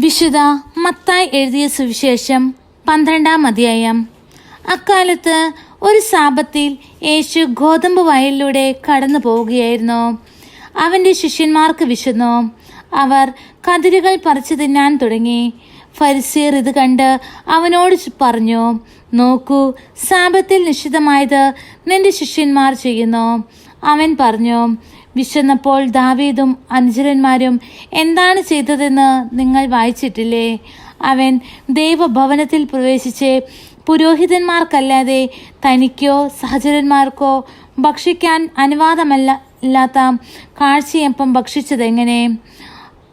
വിശുദ്ധ മത്തായി എഴുതിയ സുവിശേഷം പന്ത്രണ്ടാം അധ്യായം. അക്കാലത്ത് ഒരു സാപത്തിൽ യേശു ഗോതമ്പ് വയലിലൂടെ കടന്നു പോവുകയായിരുന്നു. അവന്റെ ശിഷ്യന്മാർക്ക് വിശന്നു. അവർ കതിരുകൾ പറിച്ചു തിന്നാൻ തുടങ്ങി. ഫരിസീർ ഇത് കണ്ട് അവനോട് പറഞ്ഞു നോക്കൂ സാപത്തിൽ നിശ്ചിതമായത് നിന്റെ ശിഷ്യന്മാർ ചെയ്യുന്നു. അവൻ പറഞ്ഞു വിശന്നപ്പോൾ ദാവീദും അനുചരന്മാരും എന്താണ് ചെയ്തതെന്ന് നിങ്ങൾ വായിച്ചിട്ടില്ലേ? അവൻ ദൈവഭവനത്തിൽ പ്രവേശിച്ച് പുരോഹിതന്മാർക്കല്ലാതെ തനിക്കോ സഹചരന്മാർക്കോ ഭക്ഷിക്കാൻ അനുവാദമല്ല ഇല്ലാത്ത കാഴ്ചയപ്പം ഭക്ഷിച്ചതെങ്ങനെ?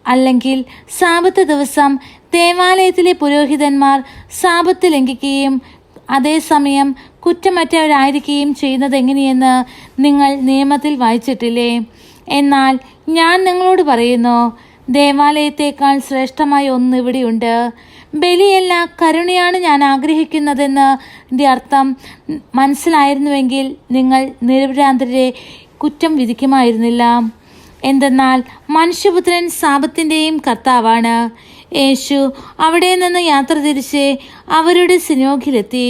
അല്ലെങ്കിൽ സാപത്ത് ദിവസം ദേവാലയത്തിലെ പുരോഹിതന്മാർ സാപത്ത് ലംഘിക്കുകയും അതേസമയം കുറ്റമറ്റവരായിരിക്കുകയും ചെയ്യുന്നത് എങ്ങനെയെന്ന് നിങ്ങൾ നിയമത്തിൽ വായിച്ചിട്ടില്ലേ? എന്നാൽ ഞാൻ നിങ്ങളോട് പറയുന്നു ദേവാലയത്തേക്കാൾ ശ്രേഷ്ഠമായ ഒന്ന് ഇവിടെയുണ്ട്. ബലിയല്ല കരുണയാണ് ഞാൻ ആഗ്രഹിക്കുന്നതെന്ന് അർത്ഥം മനസ്സിലായിരുന്നുവെങ്കിൽ നിങ്ങൾ നിരപരാന്തരെ കുറ്റം വിധിക്കുമായിരുന്നില്ല. എന്തെന്നാൽ മനുഷ്യപുത്രൻ സാപത്തിന്റെയും കർത്താവാണ്. യേശു അവിടെ നിന്ന് യാത്ര തിരിച്ച് അവരുടെ സിനോഗിലെത്തി.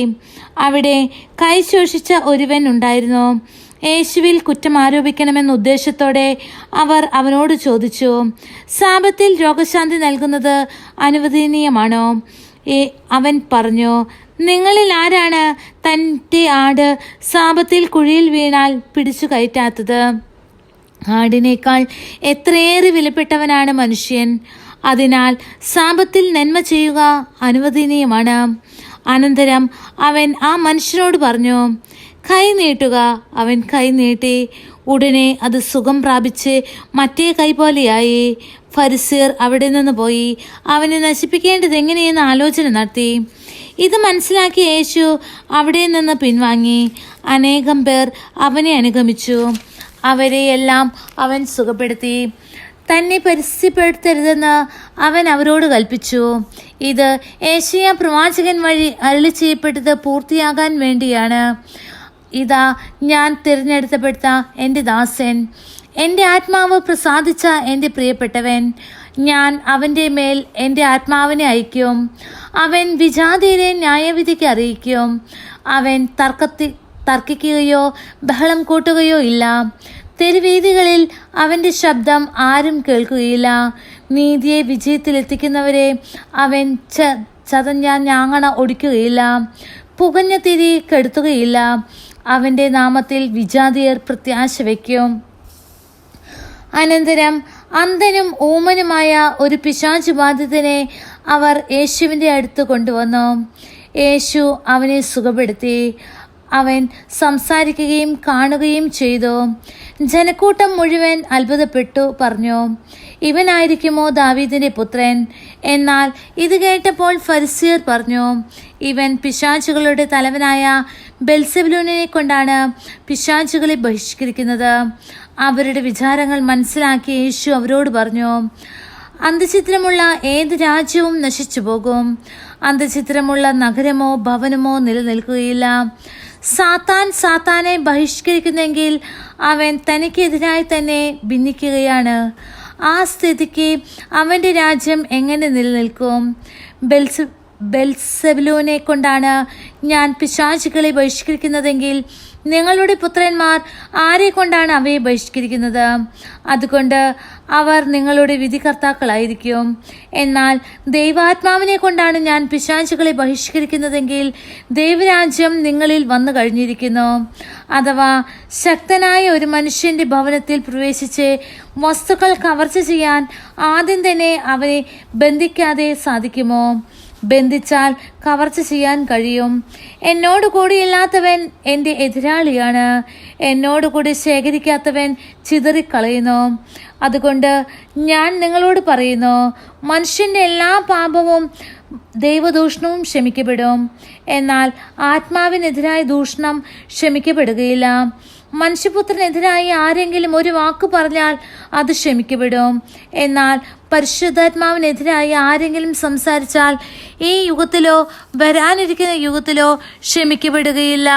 അവിടെ കൈ ശോഷിച്ച ഒരുവൻ ഉണ്ടായിരുന്നു. യേശുവിൽ കുറ്റം ആരോപിക്കണമെന്ന ഉദ്ദേശത്തോടെ അവർ അവനോട് ചോദിച്ചു സാപത്തിൽ രോഗശാന്തി നൽകുന്നത് അനുവദനീയമാണോ? അവൻ പറഞ്ഞു നിങ്ങളിൽ ആരാണ് തന്റെ ആട് സാപത്തിൽ കുഴിയിൽ വീണാൽ പിടിച്ചു കയറ്റാത്തത്? ആടിനേക്കാൾ എത്രയേറെ വിലപ്പെട്ടവനാണ് മനുഷ്യൻ. അതിനാൽ സാപത്തിൽ നന്മ ചെയ്യുക അനുവദനീയമാണ്. അനന്തരം അവൻ ആ മനുഷ്യനോട് പറഞ്ഞു കൈ നീട്ടുക അവൻ കൈ നീട്ടി. ഉടനെ അത് സുഖം പ്രാപിച്ച് മറ്റേ കൈ പോലെയായി. ഫരിസീർ അവിടെ നിന്ന് പോയി. അവനെ നശിപ്പിക്കേണ്ടത് എങ്ങനെയെന്ന് ആലോചന നടത്തി. ഇത് മനസ്സിലാക്കിയ യേശു അവിടെ നിന്ന് പിൻവാങ്ങി. അനേകം പേർ അവനെ അനുഗമിച്ചു. അവരെയെല്ലാം അവൻ സുഖപ്പെടുത്തി. തന്നെ പരസ്യപ്പെടുത്തരുതെന്ന് അവൻ അവരോട് കൽപ്പിച്ചു. ഇത് ഏഷ്യ പ്രവാചകൻ വഴി അരളി ചെയ്യപ്പെട്ടത് പൂർത്തിയാകാൻ വേണ്ടിയാണ്. ഇതാ ഞാൻ തിരഞ്ഞെടുത്തപ്പെടുത്ത എന്റെ ദാസൻ. എന്റെ ആത്മാവ് പ്രസാദിച്ച എന്റെ പ്രിയപ്പെട്ടവൻ. ഞാൻ അവന്റെ മേൽ എന്റെ ആത്മാവിനെ അയക്കും അവൻ വിജാതിയെ ന്യായവിധിക്ക് അറിയിക്കും. അവൻ തർക്കത്തി തർക്കിക്കുകയോ ബഹളം കൂട്ടുകയോ ഇല്ല. തെരുവീതികളിൽ അവന്റെ ശബ്ദം ആരും കേൾക്കുകയില്ല. നീതിയെ വിജയത്തിലെത്തിക്കുന്നവരെ അവൻ ച ചതഞ്ഞ ഞാങ്ങണ ഒടിക്കുകയില്ല. പുകഞ്ഞ തിരി കെടുത്തുകയില്ല. അവന്റെ നാമത്തിൽ വിജാതിയർ പ്രത്യാശ വയ്ക്കും. അനന്തരം അന്ധനും ഊമനുമായ ഒരു പിശാചു ബാധിതനെ അവർ യേശുവിന്റെ അടുത്ത് കൊണ്ടുവന്നു. യേശു അവനെ സുഖപ്പെടുത്തി. അവൻ സംസാരിക്കുകയും കാണുകയും ചെയ്തു. ജനക്കൂട്ടം മുഴുവൻ അത്ഭുതപ്പെട്ടു പറഞ്ഞു. ഇവനായിരിക്കുമോ ദാവീദിന്റെ പുത്രൻ? എന്നാൽ ഇത് കേട്ടപ്പോൾ ഫരിസിയർ പറഞ്ഞു. ഇവൻ പിശാചുകളുടെ തലവനായ ബെൽസെബുലൂനെ കൊണ്ടാണ് പിശാചുകളെ ബഹിഷ്കരിക്കുന്നത്. അവരുടെ വിചാരങ്ങൾ മനസ്സിലാക്കി യേശു അവരോട് പറഞ്ഞു. അന്ധചിത്രമുള്ള ഏത് രാജ്യവും നശിച്ചു പോകും അന്തചിത്രമുള്ള നഗരമോ ഭവനമോ നിലനിൽക്കുകയില്ല. സാത്താൻ സാത്താനെ ബഹിഷ്കരിക്കുന്നെങ്കിൽ അവൻ തനിക്കെതിരായി തന്നെ ഭിന്നിക്കുകയാണ്. ആ സ്ഥിതിക്ക് അവന്റെ രാജ്യം എങ്ങനെ നിലനിൽക്കും? ബെൽസ് ബെൽസെബുലൂനെ കൊണ്ടാണ് ഞാൻ പിശാചുകളെ ബഹിഷ്കരിക്കുന്നതെങ്കിൽ നിങ്ങളുടെ പുത്രന്മാർ ആരെ കൊണ്ടാണ് അവയെ ബഹിഷ്കരിക്കുന്നത്? അതുകൊണ്ട് അവർ നിങ്ങളുടെ വിധികർത്താക്കളായിരിക്കും. എന്നാൽ ദൈവാത്മാവിനെ കൊണ്ടാണ് ഞാൻ പിശാചുകളെ ബഹിഷ്കരിക്കുന്നതെങ്കിൽ ദൈവരാജ്യം നിങ്ങളിൽ വന്നു കഴിഞ്ഞിരിക്കുന്നു. അഥവാ ശക്തനായ ഒരു മനുഷ്യന്റെ ഭവനത്തിൽ പ്രവേശിച്ച് വസ്തുക്കൾ കവർച്ച ചെയ്യാൻ ആദ്യം തന്നെ അവനെ ബന്ധിക്കാതെ സാധിക്കുമോ? ബന്ധിച്ചാൽ കവർച്ച ചെയ്യാൻ കഴിയും. എന്നോട് കൂടി ഇല്ലാത്തവൻ എന്റെ എതിരാളിയാണ്. എന്നോട് കൂടി ശേഖരിക്കാത്തവൻ ചിതറിക്കളയുന്നു. അതുകൊണ്ട് ഞാൻ നിങ്ങളോട് പറയുന്നു മനുഷ്യന്റെ എല്ലാ പാപവും ദൈവദൂഷണവും ക്ഷമിക്കപ്പെടും. എന്നാൽ ആത്മാവിനെതിരായ ദൂഷണം ക്ഷമിക്കപ്പെടുകയില്ല. മനുഷ്യപുത്രനെതിരായി ആരെങ്കിലും ഒരു വാക്ക് പറഞ്ഞാൽ അത് ക്ഷമിക്കപ്പെടും. എന്നാൽ പരിശുദ്ധാത്മാവിനെതിരായി ആരെങ്കിലും സംസാരിച്ചാൽ ഈ യുഗത്തിലോ വരാനിരിക്കുന്ന യുഗത്തിലോ ക്ഷമിക്കപ്പെടുകയില്ല.